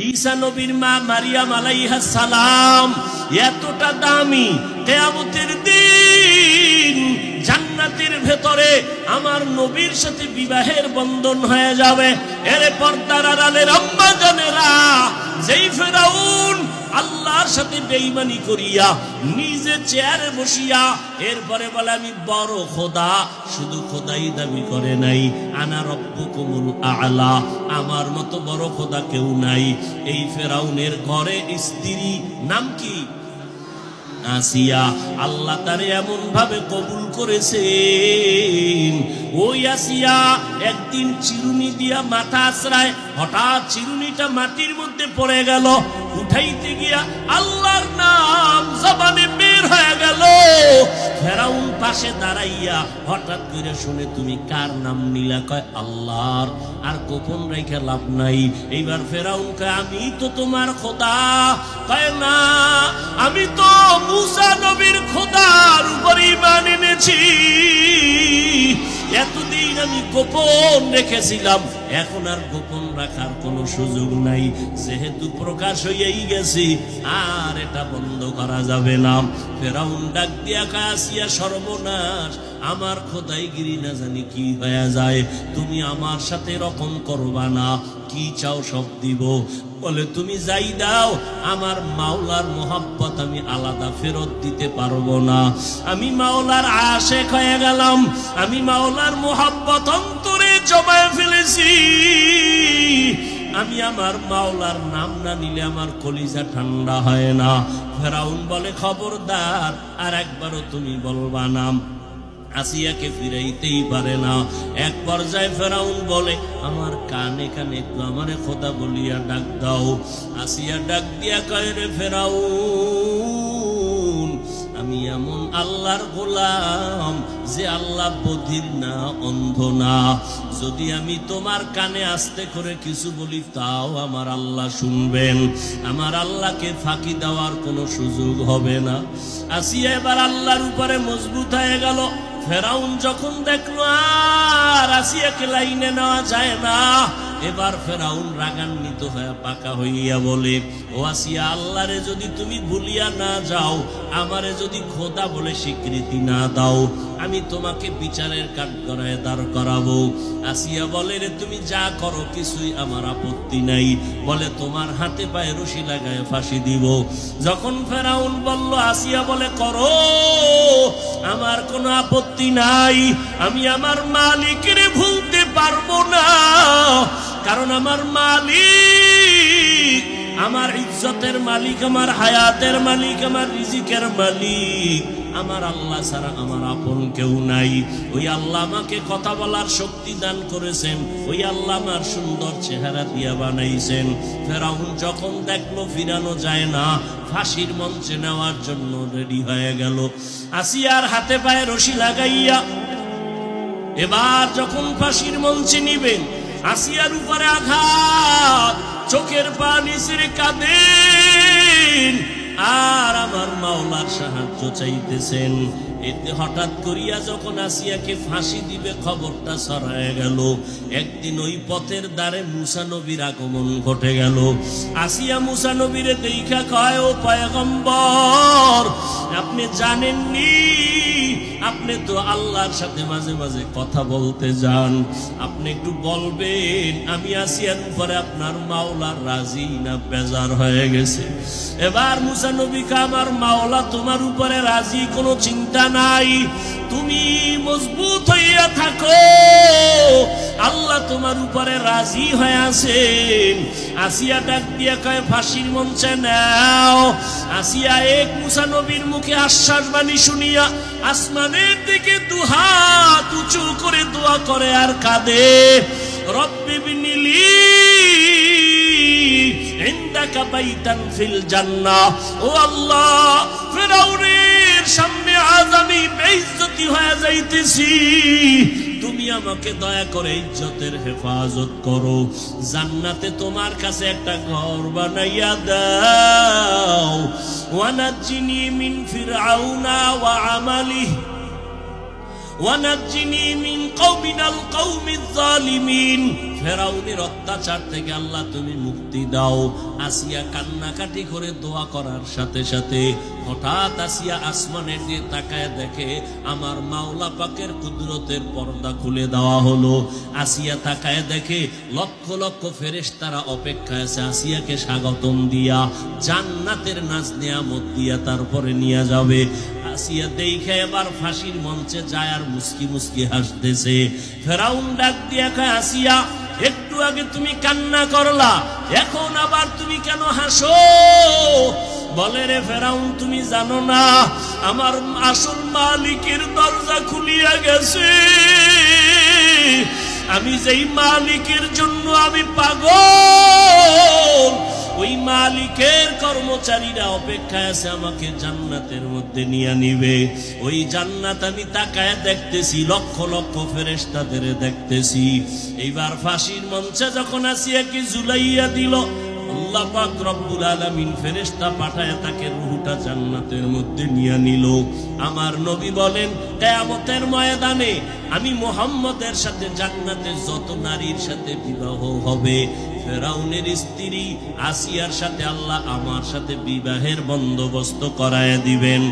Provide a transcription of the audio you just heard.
ঈসা নবীর মা মারিয়াম আলাইহা সালাম এতটা দামি কেয়ামতের দিন জান্নাতের ভেতরে আমার নবীর সাথে বিবাহের বন্ধন হয়ে যাবে। এর পর্দার আড়ালের জানেরা যেই ফেরাউন আল্লাহর সাথে বেইমানি করিয়া নিজে চেয়ারে বসিয়া এরপরে বলে, আমি বড় খোদা, শুধু খোদাই দাবি করে নাই। আনা রব্বুকুমুল আলা, আমার মতো বড় খোদা কেউ নাই। এই ফেরাউনের ঘরে স্ত্রী, নাম কি? আসিয়া আল্লাহ তারে এমন ভাবে কবুল করেছেন। ওই আসিয়া একদিন চিরুনি দিয়া মাথা আশ্রায়, হঠাৎ চিরুনিটা মাটির মধ্যে পড়ে গেল। উঠাইতে গিয়া আল্লাহর পাশে দাঁড়াইয়া হঠাৎ করে শুনে তুমি কার নাম নিলা? কয়, আল্লাহর। আর গোপন রেখে লাভ নাই। এইবার ফেরাউন কয়, আমি তো তোমার খোদা। কয়, না, আমি তো মুসা নবীর খোদার উপর মানে এনেছি। এতদিন আমি গোপন রেখেছিলাম, এখন আর গোপন রাখার কোনো সুযোগ নাই। যেহেতু প্রকাশ হইয়াই গেছি, আর এটা বন্ধ করা যাবে না। ফেরাউন ডাক দিয়া কাশিয়া সর্বনাশ, আমার খোদাই গিরি না জানি কি হয়ে যায়। তুমি আমার সাথে রকম করবা না, কি চাও সব দিব। বলে, তুমি যাই দাও, আমার মাওলার মোহাব্বত আমি আলাদা ফেরত দিতে পারব না। আমি মাওলার আশেক হয়ে গেলাম, আমি মাওলার মোহাব্বত অন্তরে জমায়ে ফেলেছি। আমি আমার মাওলার নাম না নিলে আমার কলিজা ঠান্ডা হয় না। ফেরাউন বলে, খবরদার, আর একবারও তুমি বলবা নাম আসিয়াকে ফিরাইতেই পারে না। এক পর্যায়ে ফেরাউন বলে, আমার কানে কানে একটু আমারে খোদা বলিয়া ডাক দাও। আসিয়া ডাক দিয়া কয়, রে ফেরাউন, আমি এমন আল্লাহর গোলাম যে আল্লাহ বধির না, অন্ধ না। যদি আমি তোমার কানে আস্তে করে কিছু বলি, তাও আমার আল্লাহ শুনবেন। আমার আল্লাহকে ফাঁকি দেওয়ার কোনো সুযোগ হবে না। আসিয়া এবার আল্লাহর উপরে মজবুত হয়ে গেল। ফেরাউন যখন দেখল, আর আসিয়াকে লাইনে নেওয়া যায় না। এবার ফেরাউন রাগান্বিত হয়ে পাকা হইয়া বলে ও আসিয়া আল্লাহরে যদি তুমি ভুলিয়া না যাও, আমারে যদি খোদা বলে স্বীকৃতি না দাও, আমি তোমাকে বিচারের কাঠ করায় দাঁড় করাবো। আসিয়া বলে, রে, তুমি যা করো, কিছুই আমার আপত্তি নাই। বলে, তোমার হাতে পায়ে রশি লাগায় ফাঁসি দিব। যখন ফেরাউন বলল, আসিয়া বলে, করো, আমার কোনো আপত্তি নাই। আমি আমার মালিকের ভুলতে পারব না, কারণ আমার মালিক আমার ইজ্জতের মালিক, আমার হায়াতের মালিক, আমার রিজিকের মালিক। আমার আল্লাহ ছাড়া আমার আপন কেউ নাই। ওই আল্লাহ আমাকে কথা বলার শক্তি দান করেছেন। ওই আল্লাহ আমার সুন্দর চেহারা দিয়া বানাইছেন। ফেরাউন যখন দেখল, ফিরানো যায় না। ফাঁসির মঞ্চে নেওয়ার জন্য রেডি হয়ে গেল। আসিয়ার হাতে পায়ে রশি লাগাইয়া এবার যখন ফাঁসির মঞ্চে নিবেন, আসিয়ার উপরে আঘাত। চোখের পানি শ্রী কাঁদেন আর আমার মাওলার সাহায্য চাইতেছেন। এতে হঠাৎ করিয়া যখন আসিয়াকে ফাঁসি দিবে, খবরটা ছড়ায় গেল। একদিন ওই পথের দ্বারে মুসানবীর আগমন ঘটে গেল। আসিয়া মুসানবীরে দেখা কয়, ও পয়গম্বর, আপনি জানেননি? আপনি তো আল্লাহর সাথে মাঝে মাঝে কথা বলতে যান। আপনি একটু বলবেন, আমি আসিয়ার উপরে আপনার মাওলার রাজি না বেজার হয়ে গেছে। এবার মুসা নবীকে আমার মাওলা তোমার উপরে রাজি, কোনো চিন্তা নাই। তুমি মজবুত হইয়া থাকো। আল্লাহ তোমার উপরে রাজি হয়ে আছেন। আসিয়া ডাক দিয়া কয়, ফাঁসির মঞ্চে নাও। আসিয়া এক মুসা নবীর মুখে আশ্বাস বাণী শুনিয়া আসমানের দিকে দুহাত উঁচু করে দোয়া করে আর কাঁদে। রব্বি বিনিলি ইন্দাকা বাইতান ফিল জান্নাহ। ও আল্লাহ ফেরাউনের সামনে আজ আমি বেইজ্জতি হয়ে যাইতেছি। তুমি আমাকে দয়া করে ইজ্জতের হেফাজত করো। জান্নাতে তোমার কাছে একটা ঘর বানাইয়া দাও। ওয়ানাজ্জিনি মিন ফিরআউনা ওয়া আমালি ওয়ানাজ্জিনি মিন কওমিনাল কওমিজ জালিমিন ফেরাউনের অত্যাচার থেকে আল্লাহ তুমি মুক্তি দাও। আসিয়া কান্নাকাটি করে দোয়া করার সাথে সাথে হঠাৎ আসিয়া আসমানের দিয়ে তাকায় দেখে আমার মাওলা পাকের কুদরতের পর্দা খুলে দেওয়া হলো। আসিয়া তাকায় দেখে লক্ষ লক্ষ ফেরেশতারা অপেক্ষায় আছে। আসিয়াকে স্বাগতম দিয়া, জান্নাতের নাচ নিয়ামত দিয়া তারপরে নিয়ে যাবে। আসিয়া দেখে এবার ফাঁসির মঞ্চে যায় আর মুসকি মুসকি হাসতেছে। ফেরাউন ডাক দিয়া কয়, আসিয়া একটু আগে তুমি কান্না করলা, এখন আবার তুমি কেন হাসো? বলে রে ফেরাউন, তুমি জানো না, আমার আসল মালিকের দরজা খুলিয়া গেছে। আমি যেই মালিকের জন্য আমি পাগল মালিকের কর্মচারীরা অপেক্ষায় আছে, আমাকে জান্নাতের মধ্যে নিয়ে নিবে। ওই জান্নাত আমি তাকায় দেখতেছি, লক্ষ লক্ষ ফেরেশতাদের দেখতেছি। এইবার ফাঁসির মঞ্চে যখন আসিয়া কি জুলাইয়া দিল আল্লাহ রব্বুল পাঠায় তাকে জান্নাতের মধ্যে নিয়ে নিল। আমার নবী বলেন ময়দানে আমি মোহাম্মদের সাথে জান্নাতে যত নারীর সাথে বিবাহ হবে, ফেরাউনের স্ত্রী আসিয়ার সাথে আল্লাহ আমার সাথে বিবাহের বন্দোবস্ত করায় দিবেন।